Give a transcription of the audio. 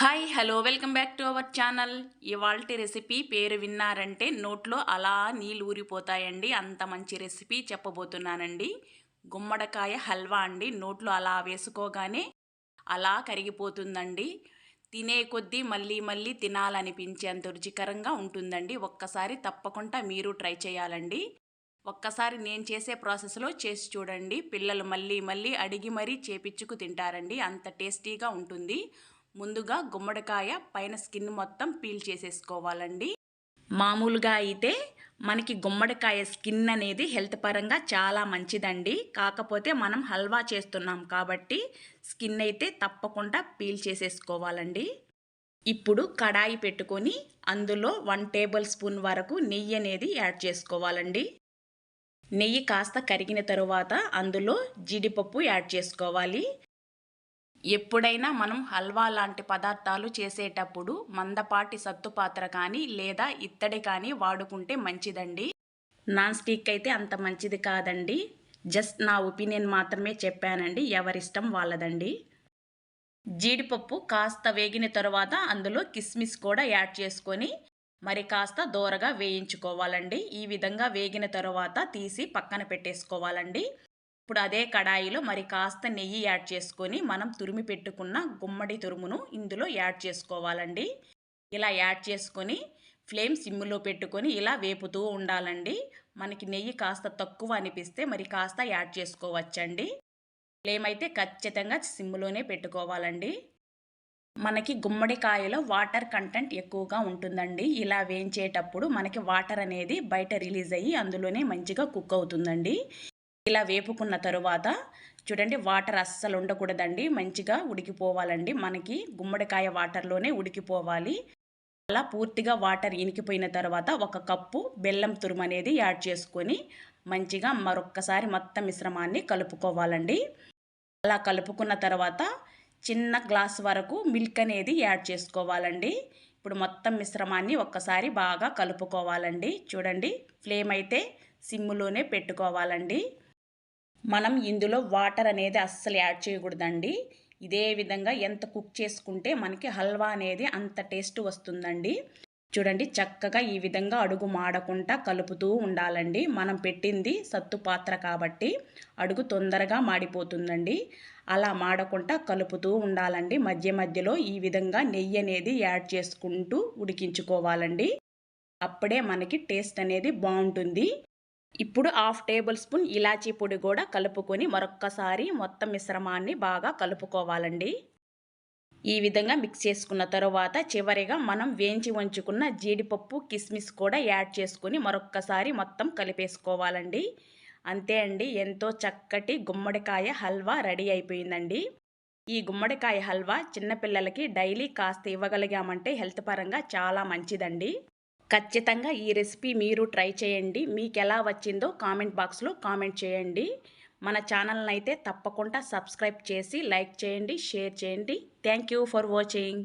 Hi hello welcome back to our channel. ఇవాళ recipe పేరు విన్నారంటే నోట్లో అలా నీళ్ళు ఊరిపోతాయండి. అంత మంచి రెసిపీ చెప్పబోతున్నానండి. గుమ్మడికాయ హల్వా అండి. నోట్లో అలా వేసుకోగానే అలా కరిగిపోతుందండి. తినే కొద్దీ మళ్ళీ మళ్ళీ తినాలనిపించేంత రుచికరంగా ఉంటుందండి. ఒక్కసారి తప్పకుండా మీరు ట్రై చేయాలండి. ఒక్కసారి నేను చేసే ప్రాసెస్లో చేసి చూడండి. పిల్లలు మళ్ళీ మళ్ళీ అడిగి మరీ చేపించుకు తింటారండి. అంత టేస్టీగా ఉంటుంది. ముందుగా గుమ్మడికాయ పైన స్కిన్ మొత్తం పీల్ చేసేసుకోవాలండి. మామూలుగా అయితే మనకి గుమ్మడికాయ స్కిన్ అనేది హెల్త్ పరంగా చాలా మంచిదండి. కాకపోతే మనం హల్వా చేస్తున్నాం కాబట్టి స్కిన్ అయితే తప్పకుండా పీల్ చేసేసుకోవాలండి. ఇప్పుడు కడాయి పెట్టుకొని అందులో వన్ టేబుల్ స్పూన్ వరకు నెయ్యి అనేది యాడ్ చేసుకోవాలండి. నెయ్యి కాస్త కరిగిన తరువాత అందులో జీడిపప్పు యాడ్ చేసుకోవాలి. ఎప్పుడైనా మనం హల్వా లాంటి పదార్థాలు చేసేటప్పుడు మందపాటి సత్తు పాత్ర కానీ లేదా ఇత్తడి కానీ వాడుకుంటే మంచిదండి. నాన్ స్టిక్ అయితే అంత మంచిది కాదండి. జస్ట్ నా ఒపీనియన్ మాత్రమే చెప్పానండి. ఎవరిష్టం వాళ్ళదండి. జీడిపప్పు కాస్త వేగిన తర్వాత అందులో కిస్మిస్ కూడా యాడ్ చేసుకొని మరి కాస్త దూరగా వేయించుకోవాలండి. ఈ విధంగా వేగిన తర్వాత తీసి పక్కన పెట్టేసుకోవాలండి. ఇప్పుడు అదే కడాయిలో మరి కాస్త నెయ్యి యాడ్ చేసుకొని మనం తురిమి పెట్టుకున్న గుమ్మడి తురుమును ఇందులో యాడ్ చేసుకోవాలండి. ఇలా యాడ్ చేసుకొని ఫ్లేమ్ సిమ్లో పెట్టుకొని ఇలా వేపుతూ ఉండాలండి. మనకి నెయ్యి కాస్త తక్కువ అనిపిస్తే మరి కాస్త యాడ్ చేసుకోవచ్చండి. ఫ్లేమ్ అయితే ఖచ్చితంగా సిమ్లోనే పెట్టుకోవాలండి. మనకి గుమ్మడికాయలో వాటర్ కంటెంట్ ఎక్కువగా ఉంటుందండి. ఇలా వేయించేటప్పుడు మనకి వాటర్ అనేది బయట రిలీజ్ అయ్యి అందులోనే మంచిగా కుక్ అవుతుందండి. ఇలా వేపుకున్న తరువాత చూడండి వాటర్ అస్సలు ఉండకూడదండి. మంచిగా ఉడికిపోవాలండి. మనకి గుమ్మడికాయ వాటర్లోనే ఉడికిపోవాలి. అలా పూర్తిగా వాటర్ ఇనికిపోయిన తర్వాత ఒక కప్పు బెల్లం తురుము అనేది యాడ్ చేసుకొని మంచిగా మరొక్కసారి మొత్తం మిశ్రమాన్ని కలుపుకోవాలండి. అలా కలుపుకున్న తర్వాత చిన్న గ్లాస్ వరకు మిల్క్ అనేది యాడ్ చేసుకోవాలండి. ఇప్పుడు మొత్తం మిశ్రమాన్ని ఒక్కసారి బాగా కలుపుకోవాలండి. చూడండి ఫ్లేమ్ అయితే సిమ్ములోనే పెట్టుకోవాలండి. మనం ఇందులో వాటర్ అనేది అస్సలు యాడ్ చేయకూడదండి. ఇదే విధంగా ఎంత కుక్ చేసుకుంటే మనకి హల్వా అనేది అంత టేస్ట్ వస్తుందండి. చూడండి చక్కగా ఈ విధంగా అడుగు మాడకుండా కలుపుతూ ఉండాలండి. మనం పెట్టింది సత్తు పాత్ర కాబట్టి అడుగు తొందరగా మాడిపోతుందండి. అలా మాడకుండా కలుపుతూ ఉండాలండి. మధ్య మధ్యలో ఈ విధంగా నెయ్యి అనేది యాడ్ చేసుకుంటూ ఉడికించుకోవాలండి. అప్పుడే మనకి టేస్ట్ అనేది బాగుంటుంది. ఇప్పుడు హాఫ్ టేబుల్ స్పూన్ ఇలాచీ పొడి కూడా కలుపుకొని మరొక్కసారి మొత్తం మిశ్రమాన్ని బాగా కలుపుకోవాలండి. ఈ విధంగా మిక్స్ చేసుకున్న తర్వాత చివరిగా మనం వేయించి ఉంచుకున్న జీడిపప్పు కిస్మిస్ కూడా యాడ్ చేసుకుని మరొక్కసారి మొత్తం కలిపేసుకోవాలండి. అంతే అండి ఎంతో చక్కటి గుమ్మడికాయ హల్వా రెడీ అయిపోయిందండి. ఈ గుమ్మడికాయ హల్వా చిన్నపిల్లలకి డైలీ కాస్త ఇవ్వగలిగామంటే హెల్త్ పరంగా చాలా మంచిదండి. ఖచ్చితంగా ఈ రెసిపీ మీరు ట్రై చేయండి. మీకు ఎలా వచ్చిందో కామెంట్ బాక్స్లో కామెంట్ చేయండి. మన ఛానల్ని అయితే తప్పకుండా సబ్స్క్రైబ్ చేసి లైక్ చేయండి షేర్ చేయండి. Thank for watching.